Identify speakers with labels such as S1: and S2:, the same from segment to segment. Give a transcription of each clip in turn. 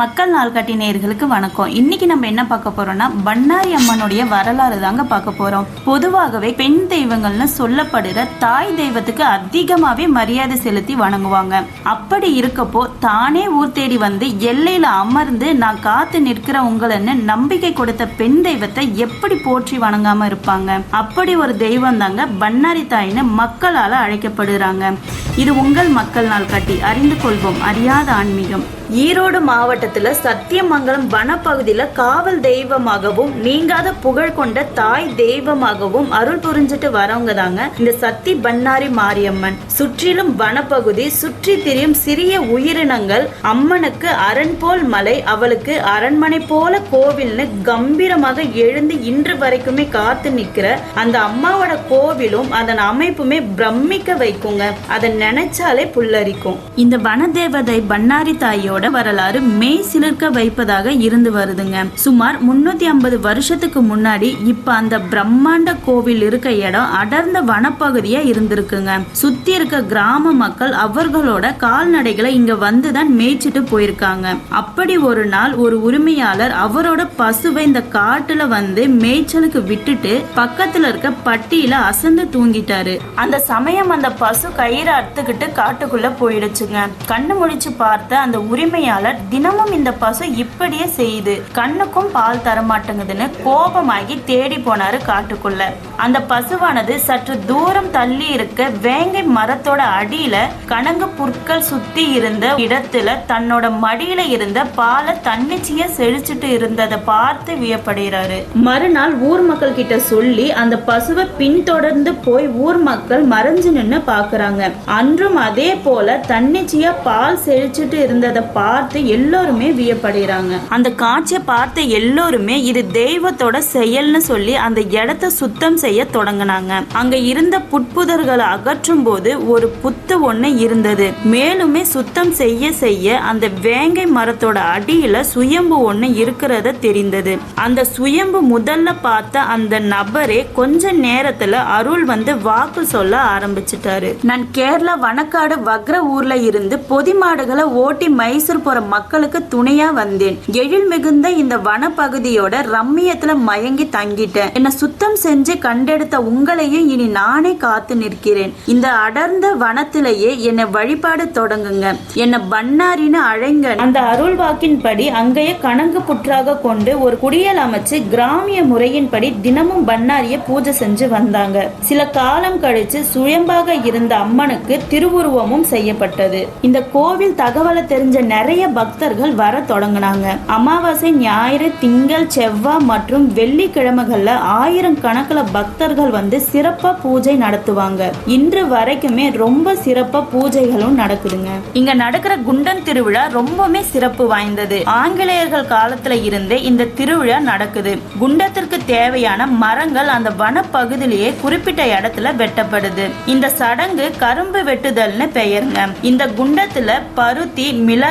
S1: மக்கள் நாள் கட்டி நேயர்களுக்கு வணக்கம். இன்னைக்கு நம்ம என்ன பார்க்க போறோம்னா பண்ணாரி அம்மனுடைய வரலாறு தாங்க பார்க்க போறோம். பொதுவாகவே பெண் தெய்வங்கள்னு சொல்லப்படுற தாய் தெய்வத்துக்கு அதிகமாவே மரியாதை செலுத்தி வணங்குவாங்க. அப்படி இருக்கப்போ தானே ஊர் தேடி வந்து எல்லையில அமர்ந்து நான் காத்து நிற்கிற உங்களன்னு நம்பிக்கை கொடுத்த பெண் தெய்வத்தை எப்படி போற்றி வணங்காம இருப்பாங்க? அப்படி ஒரு தெய்வம் தாங்க பண்ணாரி தாயின்னு மக்களால அழைக்கப்படுறாங்க. இது உங்கள் மக்கள் நாள் கட்டி அறிந்து கொள்வோம். அறியாத ஆன்மீகம். ஈரோடு மாவட்டத்துல சத்தியமங்கலம் வனப்பகுதியில காவல் தெய்வமாகவும் நீங்காத புகழ் கொண்ட தாய் தெய்வமாகவும் அருள் புரிஞ்சிட்டு வரவங்க தாங்க இந்த சத்தி பண்ணாரி மாரியம்மன். சுற்றிலும் வனப்பகுதி சுற்றி திரியும் சிறிய உயிரினங்கள் அம்மனுக்கு அரண் போல் மலை அவளுக்கு அரண்மனை போல கோவில்னு கம்பீரமாக எழுந்து இன்று வரைக்குமே காத்து நிக்கிற அந்த அம்மாவோட கோவிலும் அதன் அமைப்புமே பிரமிக்க வைக்குங்க. அதை நினைச்சாலே புல்லரிக்கும். இந்த வனதேவதை பண்ணாரி தாயோட வரலாறு மெய் சிலிர்க்க வைப்பதாக இருந்து வருதுங்க. சுமார் முன்னூத்தி ஐம்பது வருஷத்துக்கு முன்னாடி இப்ப அந்த பிரம்மாண்ட கோவில் இருக்க இடம் அடர்ந்த வனப்பகுதியா இருந்திருக்குங்க. சுத்தி இருக்க கிராம மக்கள் அவர்களோட கால்நடைகளை இங்க வந்துதான் மேய்ச்சிட்டு போயிருக்காங்க. அப்படி ஒரு நாள் ஒரு உரிமையாளர் அவரோட பசுவை இந்த காட்டுல வந்து மேய்ச்சலுக்கு விட்டுட்டு பக்கத்துல இருக்க பட்டியில அசந்து தூங்கிட்டாரு. அந்த சமயம் அந்த பசு கயிறு அறுத்துக்கிட்டு காட்டுக்குள்ள போயிடுச்சுங்க. கண்ணு முழிச்சு பார்த்த அந்த உரிமையாளர் தினமும் இந்த பசு இப்படியே செய்யுது. கண்ணுக்கும் பால் தரமாட்டேங்குதுன்னு கோபமாகி தேடி போனாரு காட்டுக்குள்ள. அந்த பசுவானது சற்று தூரம் தள்ளி இருக்க வேங்கை மரத்தோட அடியில கணங்கு புற்கள் சுத்தி இருந்த இடத்துல தன்னோட மடியில இருந்த பாலை தன்னிச்சையா செழிச்சிட்டு இருந்ததை பார்த்து வியப்படுகிறாரு. மறுநாள் ஊர் மக்கள் கிட்ட சொல்லி அந்த பசுவை பின்தொடர்ந்து போய் ஊர் மக்கள் மறைஞ்சு நின்னு பாக்குறாங்க. அன்றும் அதே போல தன்னிச்சையா பால் செழிச்சிட்டு இருந்ததை பார்த்து எல்லோருமே வியப்படுகிறாங்க. அந்த காட்சியை பார்த்த எல்லோருமே இது தெய்வத்தோட செயல்னு சொல்லி அந்த இடத்த சுத்தம் செய்ய தொடங்கினாங்க. அங்க இருந்த புட்புதர்களை அகற்றும் போது ஒரு புத்து ஒண்ணு இருந்தது. மேலுமே சுத்தம் செய்ய செய்ய அந்த வேங்கை மரத்தோட அடியில சுயம்பு ஒண்ணு இருக்கிறத தெரிந்தது. அந்த சுயம்பு முதல்ல பார்த்த அந்த நபரே கொஞ்ச நேரத்துல அருள் வந்து வாக்கு சொல்ல ஆரம்பிச்சிட்டாரு. நான் கேரளா வனக்காடு வக்ர ஊர்ல இருந்து பொதி மாடுகளை ஓட்டி மை மைசூர் போற மக்களுக்கு துணையா வந்தேன். எழில் மிகுந்த இந்த வனப்பகுதியோட ரம்மியத்துல மயங்கி தங்கிட்டேன். என்ன சுத்தம் செஞ்சு கண்டெடுத்த உங்களையும் இனி நானே காத்து நிற்கிறேன். இந்த அடர்ந்த வனத்திலேயே என்னை வழிபாடு தொடங்குங்க. என்ன பன்னாரின்னு அழைங்க. அந்த அருள் வாக்கின்படி அங்கேயே கணங்கு புற்றாக கொண்டு ஒரு குடியல் அமைச்சு கிராமிய முறையின்படி தினமும் பன்னாரிய பூஜை செஞ்சு வந்தாங்க. சில காலம் கழிச்சு சுயம்பாக இருந்த அம்மனுக்கு திருவுருவமும் செய்யப்பட்டது. இந்த கோவில் தகவலை தெரிஞ்ச நிறைய பக்தர்கள் வர தொடங்கினாங்க. அமாவாசை ஞாயிறு திங்கள் செவ்வாய் மற்றும் வெள்ளிக்கிழமைகள்ல ஆயிரம் கணக்கில் பக்தர்கள் வந்து சிறப்பா பூஜை நடத்துவாங்க. இன்று வரைக்குமே ரொம்ப சிறப்பா பூஜைகளும் நடக்குதுங்க. இங்க நடக்கிற குண்டன் திருவிழா ரொம்பவுமே சிறப்பு வாய்ந்தது. ஆங்கிலேயர்கள் காலத்துல இருந்தே இந்த திருவிழா நடக்குது. குண்டத்திற்கு தேவையான மரங்கள் அந்த வனப்பகுதியிலேயே குறிப்பிட்ட இடத்துல வெட்டப்படுது. இந்த சடங்கு கரும்பு வெட்டுதல்னு பெயருங்க. இந்த குண்டத்துல பருத்தி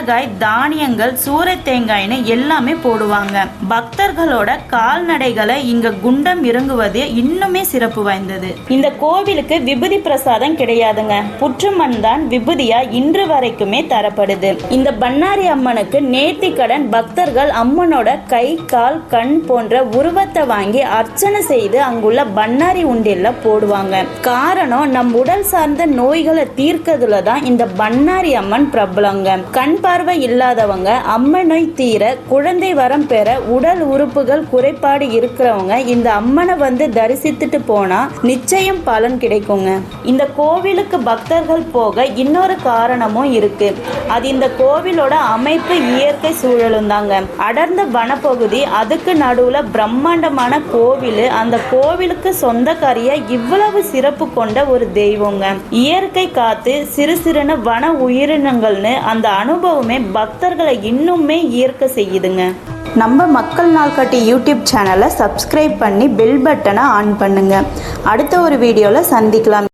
S1: மிளகாய் தானியங்கள் சூறை தேங்காய்னு எல்லாமே போடுவாங்க. பக்தர்களோட கால்நடைகளை இங்க குண்டம் இறங்குவது இன்னுமே சிறப்பு வாய்ந்தது. இந்த கோவிலுக்கு விபூதி பிரசாதம் கிடையாதுங்க. புற்றுமண் தான் விபூதியா இன்று வரைக்குமே தரப்படுது. இந்த பண்ணாரி அம்மனுக்கு நேர்த்தி கடன் பக்தர்கள் அம்மனோட கை கால் கண் போன்ற உருவத்தை வாங்கி அர்ச்சனை செய்து அங்குள்ள பண்ணாரி உண்டியல்ல போடுவாங்க. காரணம் நம் உடல் சார்ந்த நோய்களை தீர்க்கதுல தான் இந்த பண்ணாரி அம்மன் பிரபலங்க. கண் பார்வை இல்லாதவங்க அம்மனை தீர குழந்தை வரம் பெற உடல் உறுப்புகள் குறைபாடு இருக்கிறவங்க இந்த அம்மனை வந்து தரிசித்துட்டு போனா நிச்சயம் பலன் கிடைக்குங்க. இந்த கோவிலுக்கு பக்தர்கள் போக இன்னொரு காரணமும் இருக்கு. அது இந்த கோவிலோட அமைப்பு இயற்கை சூழலும் தாங்க அடர்ந்த வனப்பகுதி அதுக்கு நடுவுல பிரம்மாண்டமான கோவில் அந்த கோவிலுக்கு சொந்தக்காரிய இவ்வளவு சிறப்பு கொண்ட ஒரு தெய்வங்க. இயற்கை காத்து சிறு சிறுன வன உயிரினங்கள்னு அந்த அனுபவம் பக்தர்களை இன்னுமே ஈர்க்க செய்யுதுங்க. நம்ம மக்கள் நாள் கட்டி யூடியூப் சேனலை சப்ஸ்கிரைப் பண்ணி பெல் பட்டனை ஆன் பண்ணுங்க. அடுத்த ஒரு வீடியோவில் சந்திக்கலாம்.